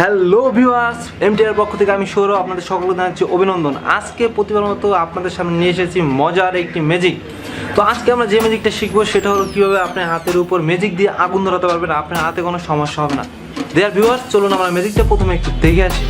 Hello viewers MTR পক্ষ থেকে আমি সৌরভ, আপনাদের সকলকে জানাচ্ছি অভিনন্দন। আজকে প্রতিবার মতো আপনাদের সামনে নিয়ে এসেছি মজার একটি ম্যাজিক তো আজকে আমরা যে ম্যাজিকটা শিখব, সেটা হলো কীভাবে আপনার হাতের উপর ম্যাজিক দিয়ে আগুন ধরাতে পারবেন। আপনার হাতে কোনো সমস্যা হবে না। দেয়ার ভিউয়ার্স চলুন আমরা ম্যাজিকটা প্রথমে একটু দেখে আসি।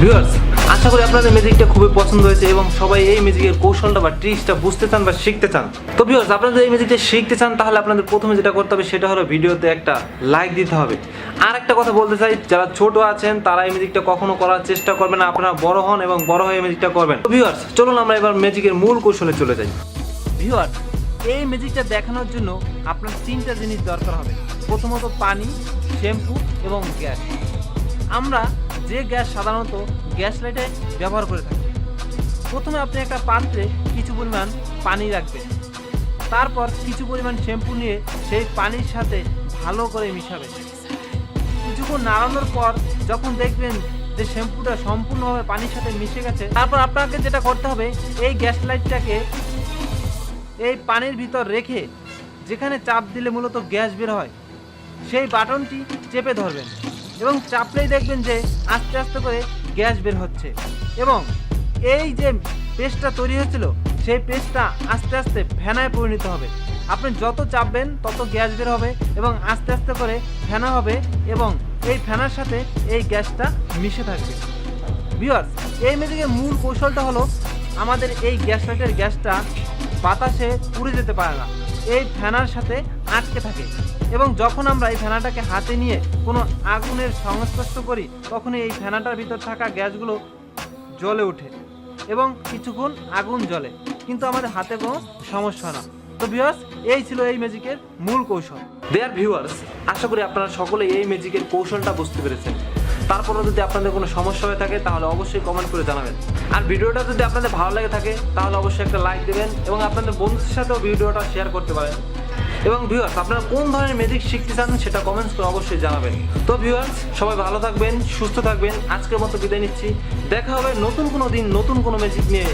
ভিউয়ার্স আশা করি আপনাদের ম্যাজিকটা খুবই পছন্দ হয়েছে এবং সবাই এই ম্যাজিকের কৌশলটা বা ট্রিক্সটা বুঝতে চান বা শিখতে চান। তো ভিউয়ার্স আপনাদের এই ম্যাজিকটা শিখতে চান, তাহলে আপনাদের প্রথমে যেটা করতে হবে সেটা হলো ভিডিওতে একটা লাইক দিতে হবে। আর একটা কথা বলতে চাই, যারা ছোট আছেন, তারা এই ম্যাজিকটা কখনো করার চেষ্টা করবেন আপনারা বড় হন এবং বড় হয়ে ম্যাজিকটা করবেন। তো ভিউয়ার্স চলুন আমরা এবার ম্যাজিকের মূল কৌশলে চলে যাই। ভিউয়ার্স এই ম্যাজিকটা দেখানোর জন্য আপনার তিনটা জিনিস দরকার হবে। প্রথমত পানি শ্যাম্পু এবং গ্যাস আমরা যে গ্যাস সাধারণত গ্যাস লাইটে ব্যবহার করে থাকি। প্রথমে আপনি একটা পাত্রে কিছু পরিমাণ পানি রাখবেন। তারপর কিছু পরিমাণ শ্যাম্পু নিয়ে সেই পানির সাথে ভালো করে মিশাবেন। কিছুক্ষণ নাড়ানোর পর যখন দেখবেন যে শ্যাম্পুটা সম্পূর্ণভাবে পানির সাথে মিশে গেছে, তারপর আপনাকে যেটা করতে হবে, এই গ্যাস লাইটটাকে এই পানির ভিতর রেখে যেখানে চাপ দিলে মূলত গ্যাস বের হয়, সেই বাটনটি চেপে ধরবেন। এবং চাপলেই দেখবেন যে আস্তে আস্তে করে গ্যাস বের হচ্ছে। এবং এই যে পেস্টটা তৈরি হয়েছিল, সেই পেস্টটা আস্তে আস্তে ফেনায় পরিণত হবে। আপনি যত চাপবেন, তত গ্যাস বের হবে এবং আস্তে আস্তে করে ফেনা হবে এবং এই ফেনার সাথে এই গ্যাসটা মিশে থাকবে। ভিউয়ার্স, এই ম্যাজিকের মূল কৌশলটা হলো আমাদের এই গ্যাস লাইটের গ্যাসটা বাতাসে উড়ে যেতে পারে না। এই ফ্যানার সাথে আটকে থাকে। এবং যখন আমরা এই ফ্যানাটাকে হাতে নিয়ে কোনো আগুনের সংস্পর্শ করি, তখনই এই ফ্যানাটার ভিতর থাকা গ্যাসগুলো জ্বলে ওঠে এবং কিছুক্ষণ আগুন জ্বলে। কিন্তু আমাদের হাতে কোনো সমস্যা না। তো ভিউয়ার্স এই ছিল এই ম্যাজিকের মূল কৌশল। দেয়ার ভিউয়ার্স আশা করি আপনারা সকলে এই ম্যাজিকের কৌশলটা বুঝতে পেরেছেন। তারপরও যদি আপনাদের কোনো সমস্যা হয়ে থাকে, তাহলে অবশ্যই কমেন্ট করে জানাবেন। আর ভিডিওটা যদি আপনাদের ভালো লাগে থাকে, তাহলে অবশ্যই একটা লাইক দেবেন এবং আপনাদের বন্ধুদের সাথেও ভিডিওটা শেয়ার করতে পারেন। এবং ভিউয়ার্স আপনারা কোন ধরনের ম্যাজিক শিখতে চান সেটা কমেন্টস করে অবশ্যই জানাবেন। তো ভিউয়ার্স সবাই ভালো থাকবেন, সুস্থ থাকবেন। আজকের মতো বিদায় নিচ্ছি। দেখা হবে নতুন কোনো দিন, নতুন কোনো ম্যাজিক নিয়ে।